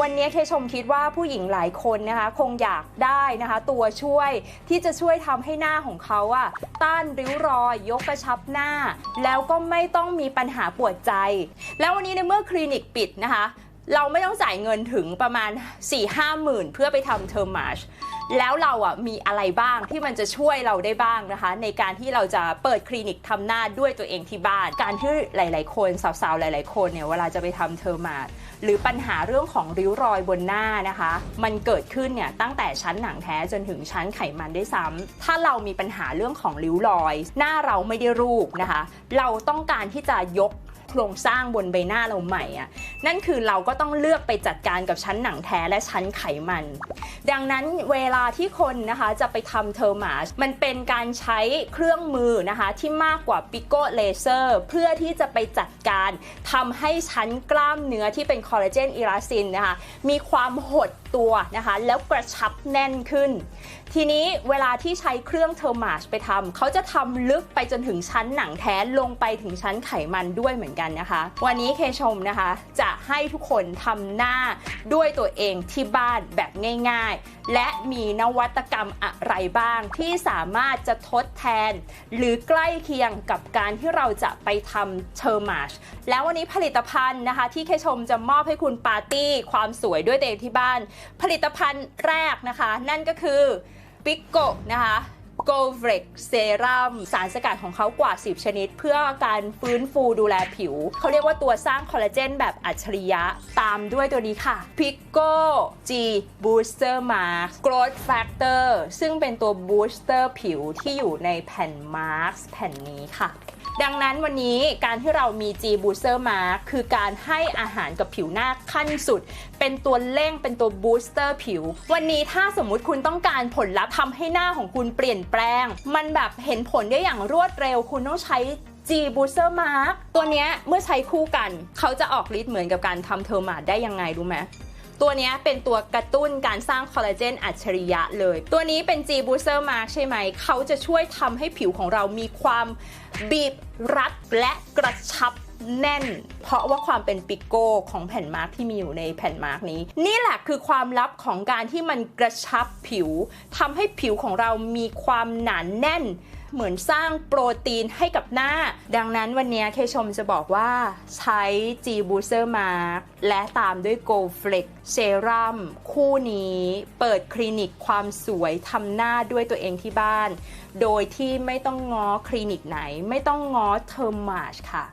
วันนี้เคชมคิดว่าผู้หญิงหลายคนนะคะคงอยากได้นะคะ ตัวช่วยที่จะช่วยทำให้หน้าของเขาอะต้านริ้วรอย ยกกระชับหน้า แล้วก็ไม่ต้องมีปัญหาปวดใจ แล้ววันนี้ในเมื่อคลินิกปิดนะคะ เราไม่ต้องจ่ายเงินถึงประมาณ 4-5หมื่นเพื่อไปทำเทอร์มาช แล้วเราอะมีอะไรบ้างที่มันจะช่วยเราได้บ้างนะคะ ในการที่เราจะเปิดคลินิกทำหน้าด้วยตัวเองที่บ้าน การที่หลาย ๆ คนสาวๆหลาย ๆ คนเนี่ยเวลาจะไปทำเทอร์มาสหรือปัญหาเรื่องของริ้วรอยบนหน้านะคะ มันเกิดขึ้นเนี่ยตั้งแต่ชั้นหนังแท้จนถึงชั้นไขมันได้วยซ้ำถ้าเรามีปัญหาเรื่องของริ้วรอย หน้าเราไม่ได้รูปนะคะ เราต้องการที่จะยกโครงสร้างบนใบหน้าเราใหม่อะ นั่นคือเราก็ต้องเลือกไปจัดการกับชั้นหนังแท้และชั้นไขมัน ดังนั้นเวลาที่คนนะคะจะไปทำเทอร์มาชมันเป็นการใช้เครื่องมือนะคะที่มากกว่าปิโกเลเซอร์เพื่อที่จะไปจัดการทำให้ชั้นกล้ามเนื้อที่เป็นคอลลาเจนอิลาซินนะคะมีความหด ตัวนะคะ แล้วกระชับแน่นขึ้น ทีนี้เวลาที่ใช้เครื่องเทอร์มาชไปทำเขาจะทำลึกไปจนถึงชั้นหนังแท้ลงไปถึงชั้นไขมันด้วยเหมือนกันนะคะ วันนี้เคชมนะคะ จะให้ทุกคนทำหน้าด้วยตัวเองที่บ้านแบบง่าย ๆ และมีนวัตกรรมอะไรบ้างที่สามารถจะทดแทน หรือใกล้เคียงกับการที่เราจะไปทำเทอร์มาชแล้ววันนี้ผลิตภัณฑ์นะคะ ที่เคชมจะมอบให้คุณปาร์ตี้ความสวยด้วยตัวเองที่บ้านผลิตภัณฑ์แรกนะคะ นั่นก็คือปิกโกนะคะ g o v r e x เซรั่มสารสกัดของเขากว่า 10 ชนิด เพื่อการฟื้นฟูดูแลผิว เขาเรียกว่าตัวสร้างคอลลาเจนแบบอัจฉริยะตามด้วยตัวนี้ค่ะ p i c o G Booster Mask Growth Factor ซึ่งเป็นตัวบูสเตอร์ผิวที่อยู่ในแผ่นมาร์กแผ่นนี้ค่ะ ดังนั้นวันนี้การที่เรามี G Booster Mask คือการให้อาหารกับผิวหน้าขั้นสุด เป็นตัวเร่งเป็นตัวบูสเตอร์ผิว วันนี้ถ้าสมมุติคุณต้องการผลลัพธ์ทำให้หน้าของคุณเปลี่ยนแปลง มันแบบเห็นผลได้อย่างรวดเร็ว คุณต้องใช้ G Booster Mask ตัวนี้เมื่อใช้คู่กัน เขาจะออกฤทธิ์เหมือนกับการทำเทอร์มาดได้ยังไงรู้ไหม ตัวนี้เป็นตัวกระตุ้นการสร้างคอลลาเจนอัจฉริยะเลย ตัวนี้เป็น G Booster Mark ใช่ไหม เขาจะช่วยทำให้ผิวของเรามีความบีบรัดและกระชับ แน่น เพราะว่าความเป็นปิโก้ของแผ่นมาร์กที่มีอยู่ในแผ่นมาร์กนี้ นี่แหละคือความลับของการที่มันกระชับผิวทำให้ผิวของเรามีความหนานแน่น เหมือนสร้างโปรตีนให้กับหน้า ดังนั้นวันนี้เคชมจะบอกว่าใช้ G Booster Mark และตามด้วย Go Flex Serum คู่นี้เปิดคลินิกความสวยทำหน้าด้วยตัวเองที่บ้าน โดยที่ไม่ต้องง้อคลินิกไหน ไม่ต้องง้อเทอร์มาชค่ะ